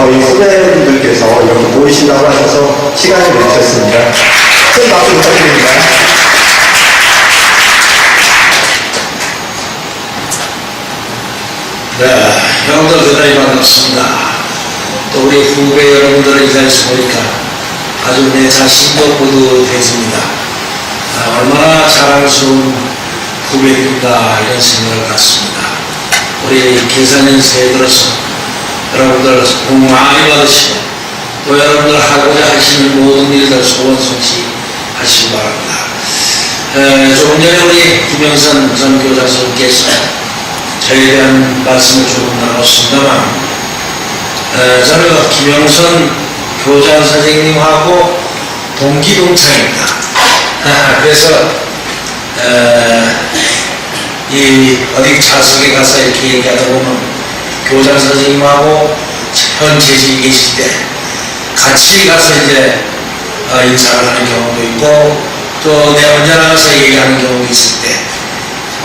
저희 후배분들께서 이렇게 모이신다고 하셔서 시간을 내주셨습니다. 큰 박수 부탁드립니다. 네, 형들 대단히 반갑습니다. 또 우리 후배 여러분들을 이 자리에서 보니까 아주 내 자신도 뿌듯해집니다. 아, 얼마나 자랑스러운 후배들인가 이런 생각을 갖습니다. 우리 계산연세에 들어서 여러분들 복 많이 받으시고 또 여러분들 하고자 하시는 모든 일들 소원 성취 하시기 바랍니다. 에, 조금 전에 우리 김영선 전 교장선생님께서 저에 대한 말씀을 조금 나눴습니다만 에, 저는 김영선 교장 선생님하고 동기동창입니다. 그래서 에, 이 어디 좌석에 가서 이렇게 얘기하다 보면 교장 선생님하고 현 재직이 계실 때 같이 가서 이제 어, 인사를 하는 경우도 있고 또 내 혼자 나가서 얘기하는 경우도 있을 때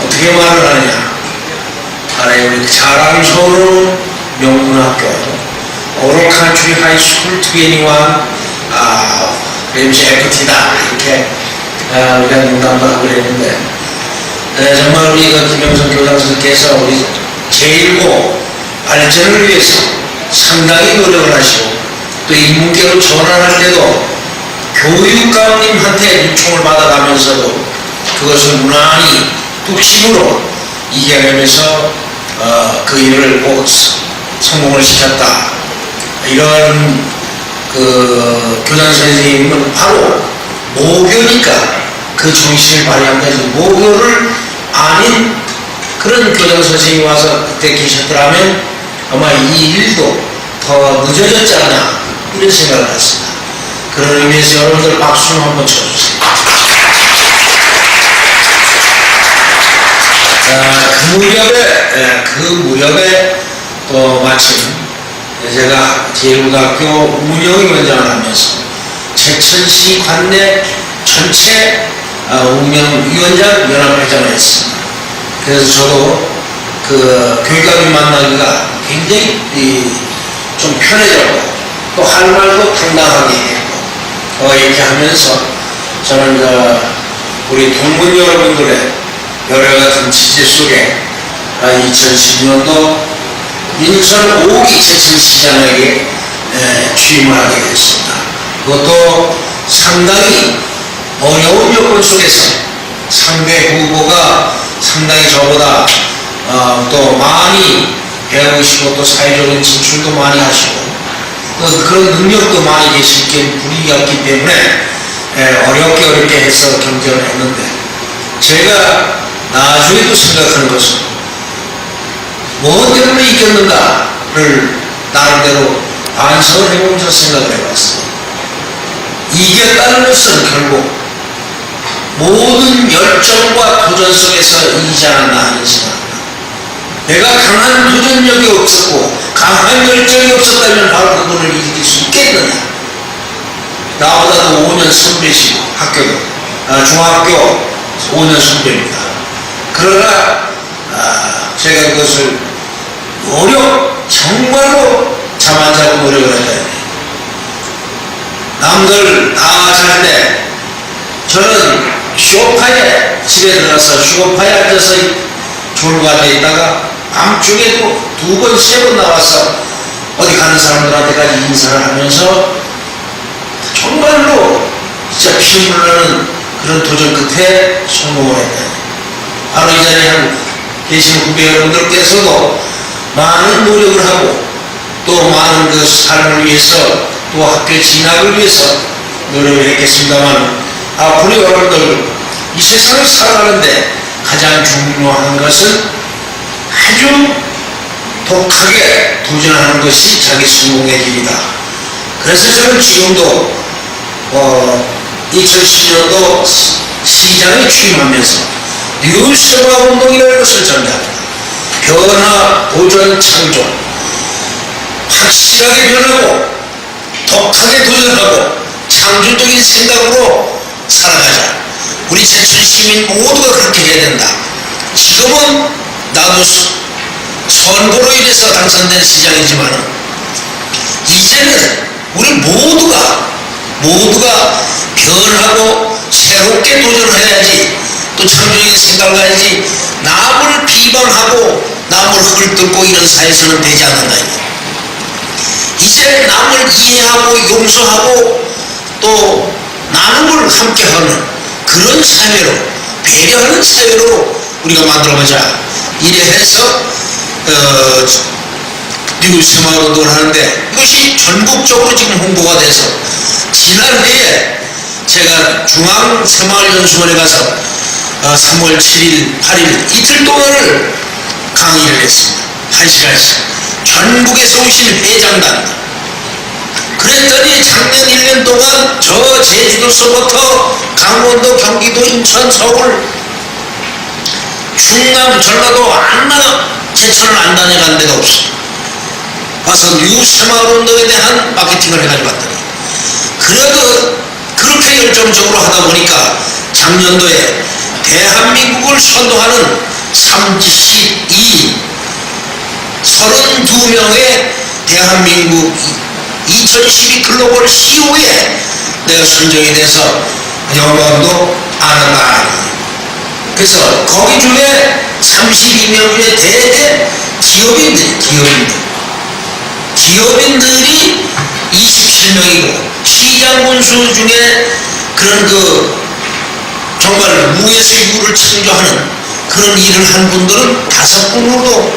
어떻게 말을 하느냐. 아래 우리 자랑스러운 명문학교 오로카트리 하이스쿨 21 아, 램시 FT다. 이렇게 아, 우리가 농담도 하고 그랬는데 네, 정말 우리 그 김영선 교장 선생님께서 우리 제1고 발전을 위해서 상당히 노력을 하시고 또 인문계로 전환할 때도 교육감님한테 요청을 받아가면서도 그것을 무난히 뚝심으로 이겨내면서 어, 그 일을 꼭 스- 성공을 시켰다. 이런 그 교장 선생님은 바로 모교니까 그 정신을 발휘한 거지 모교를 아닌 그런 교장 선생님이 와서 그때 계셨더라면 아마 이 일도 더 늦어졌지 않나 이런 생각을 했습니다. 그런 의미에서 여러분들 박수 좀 한번 쳐주세요. 아, 그 무렵에, 예, 그 무렵에 또 마침 제가 제일고등학교 운영위원장을 하면서 최천시 관내 전체 아, 운영위원장 연합회장을 했습니다. 그래서 저도 그 교육감이 만나기가 굉장히 이, 좀 편해졌고 또 할 말도 당당하게 했고 어, 이렇게 하면서 저는 저 우리 동문 여러분들의 여러 같은 지재 속에 아, 2010년도 인천 5기 제천시장에게 에, 취임을 하게 됐습니다. 그것도 상당히 어려운 여건 속에서 상대 후보가 상당히 저보다 어, 또 많이 배우시고 또 사회적인 진출도 많이 하시고 또 그런 능력도 많이 계실 게 분위기였기 때문에 에, 어렵게 어렵게 해서 경쟁을 했는데 제가 나중에도 생각하는 것은 뭐 때문에 이겼는가를 나름대로 반성을 해보면서 생각을 해봤어요. 이겼다는 것은 결국 모든 열정과 도전 속에서 이기지 않았나 하는 생각입니다. 내가 강한 도전력이 없었고 강한 열정이 없었다면 바로 그거를 이길 수 있겠느냐. 나보다도 5년 선배시고 학교도 아, 중학교 5년 선배입니다. 그러나 아, 제가 그것을 노력 정말로 잠 안 자고 노력을 했다. 남들 다 잘 때 저는 쇼파에 집에 들어가서 쇼파에 앉아서 졸고 앉아 있다가 밤중에도 두 번, 세 번 나와서 어디 가는 사람들한테까지 인사를 하면서 정말로 진짜 피눈물 나는 그런 도전 끝에 성공을 했다. 바로 이 자리에 한 계신 후배 여러분들께서도 많은 노력을 하고 또 많은 그 삶을 위해서 또 학교 진학을 위해서 노력을 했겠습니다만 앞으로 여러분들 이 세상을 살아가는데 가장 중요한 것은 아주 독하게 도전하는 것이 자기 성공의 길이다. 그래서 저는 지금도 어, 2010년도 시장에 취임하면서 뉴스화 운동이라는 것을 전개합니다. 변화, 도전, 창조. 확실하게 변하고 독하게 도전하고 창조적인 생각으로 살아가자. 우리 제천 시민 모두가 그렇게 해야 된다. 지금은 나도 수- 선거로 인해서 당선된 시장이지만 이제는 우리 모두가 모두가 변하고 새롭게 도전해야지 또 창조적인 생각을 해야지 남을 비방하고 남을 헐뜯고 이런 사회에서는 되지 않는다. 이제 남을 이해하고 용서하고 또 나눔을 함께하는 그런 사회로 배려하는 사회로 우리가 만들어보자 이래 해서 어, 미국 새마을운동을 하는데 이것이 전국적으로 지금 홍보가 돼서 지난해에 제가 중앙새마을연수원에 가서 어, 3월 7일, 8일 이틀 동안을 강의를 했습니다. 한 시간씩. 전국에서 오신 회장단. 그랬더니 작년 1년 동안 저 제주도서부터 강원도, 경기도, 인천, 서울, 충남, 전라도 안나 제천을 안 다녀간 데가 없어. 와서 뉴스마을 운동에 대한 마케팅을 해가지고 왔더니 그래도 그렇게 열정적으로 하다 보니까 작년도에 대한민국을 선도하는 32 32명의 대한민국 2012 글로벌 CEO에 내가 선정이 돼서 영광도 아는다. 그래서 거기 중에 32명 중에 대개 기업인들, 기업인들. 기업인들이 27명이고 시장 군수 중에 그런 그 정말 무예수유를 창조하는 그런 일을 한 분들은 다섯 분으로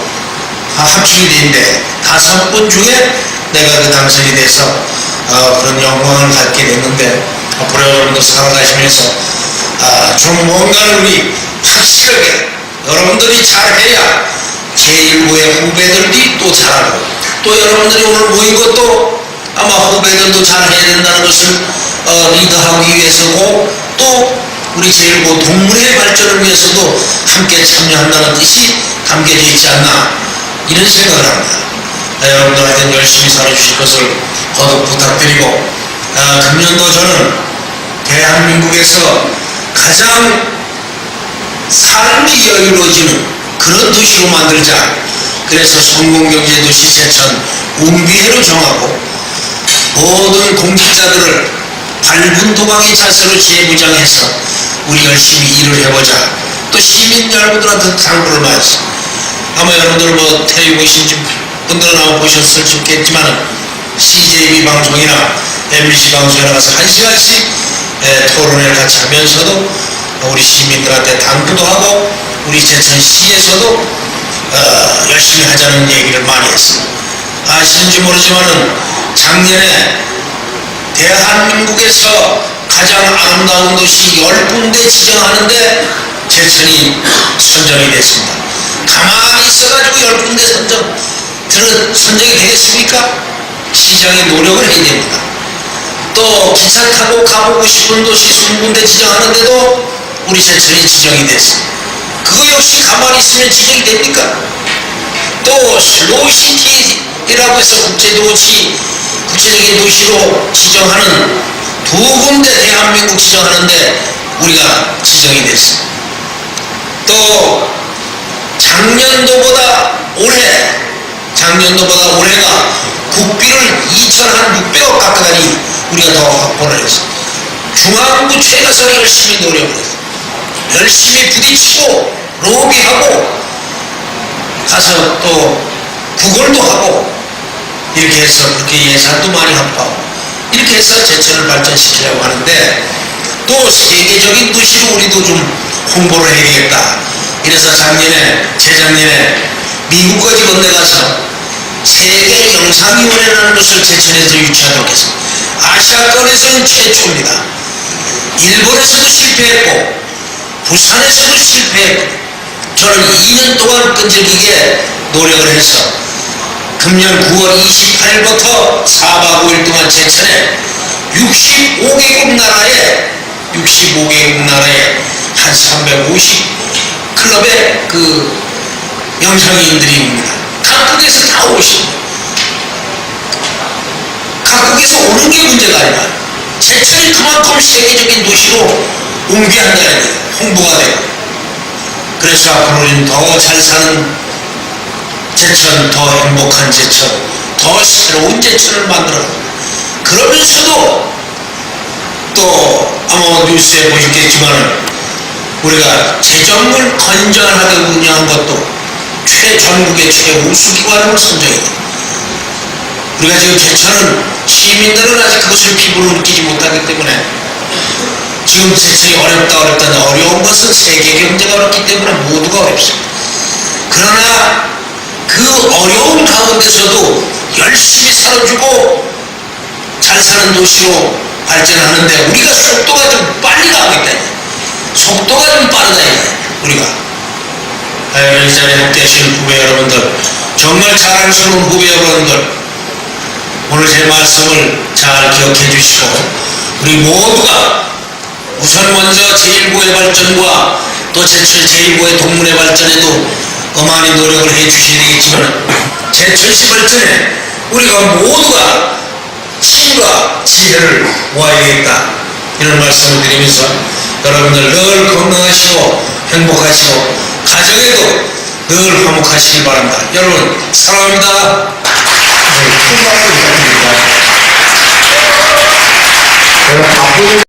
합치게 되는데 다섯 분 중에 내가 그 당선이 돼서 어, 그런 영광을 갖게 됐는데 앞으로 여러분들 살아가시면서 아, 좀 뭔가를 우리 확실하게 여러분들이 잘해야 제1부의 후배들이 또 잘하고 또 여러분들이 오늘 모인 것도 아마 후배들도 잘해야 된다는 것을 어, 리드하기 위해서고 또 우리 제1부 동물의 발전을 위해서도 함께 참여한다는 뜻이 담겨져 있지 않나 이런 생각을 합니다. 네, 여러분들 하여튼 열심히 살아주실 것을 거듭 부탁드리고 아, 금년도 저는 대한민국에서 가장 삶이 여유로워지는 그런 도시로 만들자. 그래서 성공경제 도시 제천 운비회로 정하고 모든 공직자들을 밝은 도망의 자세로 재무장해서 우리 열심히 일을 해보자. 또 시민 여러분들한테 당부를 많이 아마 여러분들 뭐 텔레비 보신 분들은 아마 보셨을지 있겠지만 CJB 방송이나 MBC 방송에 나가서 한 시간씩 에, 토론회를 같이 하면서도 우리 시민들한테 당부도 하고 우리 제천시에서도 어, 열심히 하자는 얘기를 많이 했습니다. 아시는지 모르지만은 작년에 대한민국에서 가장 아름다운 도시 10군데 지정하는데 제천이 선정이 됐습니다. 가만히 있어가지고 10군데 선정, 들은 선정이 되겠습니까? 시장이 노력을 해야 됩니다. 또 기차 타고 가보고 싶은 도시 20군데 지정하는데도 우리 제천이 지정이 됐습니다. 그거 역시 가만히 있으면 지정이 됩니까? 또 슬로우 시티라고 해서 국제도시 국제적인 도시로 지정하는 두 군데 대한민국 지정하는데 우리가 지정이 됐습니다. 또 작년도보다 올해 작년도보다 올해가 국비를 2,600억 가까이 우리가 더 확보를 했어. 중앙부처에 가서 열심히 노력을 했어. 열심히 부딪히고 로비하고 가서 또 구걸도 하고 이렇게 해서 그렇게 예산도 많이 확보하고 이렇게 해서 제천을 발전시키려고 하는데 또 세계적인 도시로 우리도 좀 홍보를 해야겠다. 이래서 작년에 재작년에 미국까지 건너가서 세계 영상위원회라는 것을 제천에서 유치하도록 했습니다. 아시아권에서는 최초입니다. 일본에서도 실패했고 부산에서도 실패했고 저는 2년 동안 끈질기게 노력을 해서 금년 9월 28일부터 4박 5일 동안 제천에 65개국 나라에 65개국 나라에 한 350 클럽의 그 영상인들이 옵니다. 각국에서 다 오십니다. 각국에서 오는 게 문제가 아니라 제천이 그만큼 세계적인 도시로 옮겨야 한다는 거예요. 홍보가 되고. 그래서 앞으로는 더 잘 사는 제천, 더 행복한 제천, 더 새로운 제천을 만들어 그러면서도 또 아마 뉴스에 보셨겠지만 우리가 재정을 건전하게 운영한 것도 최전국의 최우수기관으로 선정했다. 우리가 지금 제천은 시민들은 아직 그것을 피부로 느끼지 못하기 때문에 지금 세상이 어렵다 어렵다 어려운 것은 세계 경제가 어렵기 때문에 모두가 어렵습니다. 그러나 그 어려운 가운데서도 열심히 살아주고 잘 사는 도시로 발전하는데 우리가 속도가 좀 빨리 가고 있다. 속도가 좀 빠르다. 우리가. 아유, 이 자리에 함께 하시는 후배 여러분들, 정말 자랑스러운 후배 여러분들, 오늘 제 말씀을 잘 기억해 주시고, 우리 모두가 우선 먼저 제1부의 발전과 또 제철 제2부의 동문의 발전에도 어마어마한 노력을 해주셔야 되겠지만 제철시 발전에 우리가 모두가 힘과 지혜를 모아야겠다 이런 말씀을 드리면서 여러분들 늘 건강하시고 행복하시고 가정에도 늘 화목하시길 바랍니다. 여러분 사랑합니다. 네, 충분합니다. 여러분 바쁜